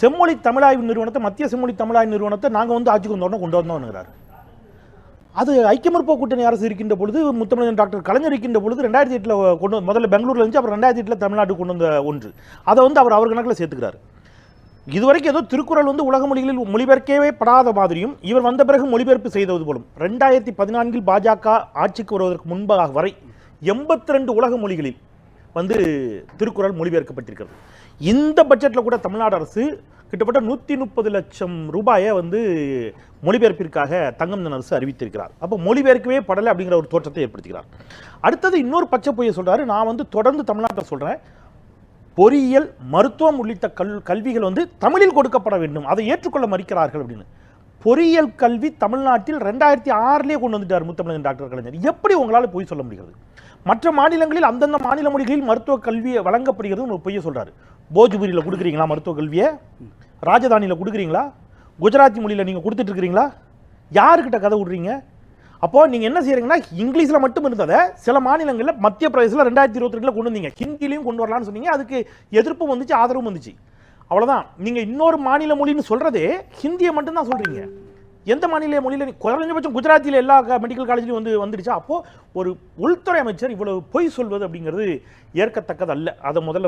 செம்மொழி தமிழாய்வு நிறுவனத்தை மத்திய செம்மொழி தமிழாய்வு நிறுவனத்தை நாங்கள் வந்து ஆட்சிக்கு வந்தோடனே கொண்டு வந்தோம்னுங்கிறார். அது ஐக்கிய முற்போக்கு கூட்டணி அரசு இருக்கின்ற பொழுது முத்தமிழன் டாக்டர் கலைஞர் இருக்கின்ற பொழுது ரெண்டாயிரத்தி எட்டில் கொண்டு வந்து- முதல்ல பெங்களூரில் இருந்துச்சு அப்புறம் ரெண்டாயிரத்தி எட்டில் தமிழ்நாட்டுக்கு கொண்டு வந்த ஒன்று. அதை வந்து அவர் அவர் கணக்கில் சேர்த்துக்கிறார். இதுவரைக்கும் ஏதோ திருக்குறள் வந்து உலக மொழிகளில் மொழிபெயர்க்கவே படாத மாதிரியும் இவர் வந்த பிறகு மொழிபெயர்ப்பு செய்தது போலும் ரெண்டாயிரத்தி பதினான்கில் பாஜக ஆட்சிக்கு வருவதற்கு முன்பாக வரை எண்பத்தி ரெண்டு உலக மொழிகளில் வந்து திருக்குறள் மொழிபெயர்க்கப்பட்டிருக்கிறது. இந்த பட்ஜெட்டில் கூட தமிழ்நாடு அரசு கிட்டத்தட்ட நூற்றி முப்பது லட்சம் ரூபாயை வந்து மொழிபெயர்ப்பிற்காக தங்கம் அரசு அறிவித்திருக்கிறார். அப்போ மொழிபெயர்க்கவே படலை அப்படிங்கிற ஒரு தோற்றத்தை ஏற்படுத்துகிறார் அடுத்தது இன்னொரு பச்சை பொய்யை சொல்கிறாரு நான் வந்து தொடர்ந்து தமிழ்நாட்டை சொல்கிறேன் பொறியியல் மருத்துவம் உள்ளிட்ட கல் கல்விகள் வந்து தமிழில் கொடுக்கப்பட வேண்டும். அதை ஏற்றுக்கொள்ள மறுக்கிறார்கள் அப்படின்னு. பொறியியல் கல்வி தமிழ்நாட்டில் ரெண்டாயிரத்தி ஆறுலேயே கொண்டு வந்துட்டார் முத்தமிழன் டாக்டர் கலைஞர். எப்படி உங்களால் பொய் சொல்ல முடிகிறது? மற்ற மாநிலங்களில் அந்தந்த மாநில மொழிகளில் மருத்துவ கல்வி வழங்கப்படுகிறது ஒரு பொய்யை போஜ்பூரியில் கொடுக்குறீங்களா மருத்துவ கல்வியை? ராஜதானியில் கொடுக்குறீங்களா? குஜராத்தி மொழியில் நீங்கள் கொடுத்துட்ருக்கிறீங்களா? யாருக்கிட்ட கதை விடுறீங்க? அப்போது நீங்கள் என்ன செய்கிறீங்கன்னா இங்கிலீஷில் மட்டும் இருந்ததை சில மாநிலங்களில் மத்திய பிரதேசத்தில் ரெண்டாயிரத்தி இருபத்தி ரெண்டுல கொண்டு வந்தீங்க. ஹிந்திலையும் கொண்டு வரலான்னு சொன்னீங்க. அதுக்கு எதிர்ப்பும் வந்துச்சு ஆதரவும் வந்துச்சு. அவ்வளவுதான். நீங்க இன்னொரு மாநில மொழின்னு சொல்றதே ஹிந்தியை மட்டும்தான் சொல்றீங்க. எந்த மாநில மொழியில குறைஞ்சபட்சம் குஜராத்தில் எல்லா மெடிக்கல் காலேஜ்லையும் வந்து வந்துடுச்சு? அப்போ ஒரு உள்துறை அமைச்சர் இவ்வளவு பொய் சொல்வது அப்படிங்கிறது ஏற்கத்தக்கது அல்ல அதை முதல்ல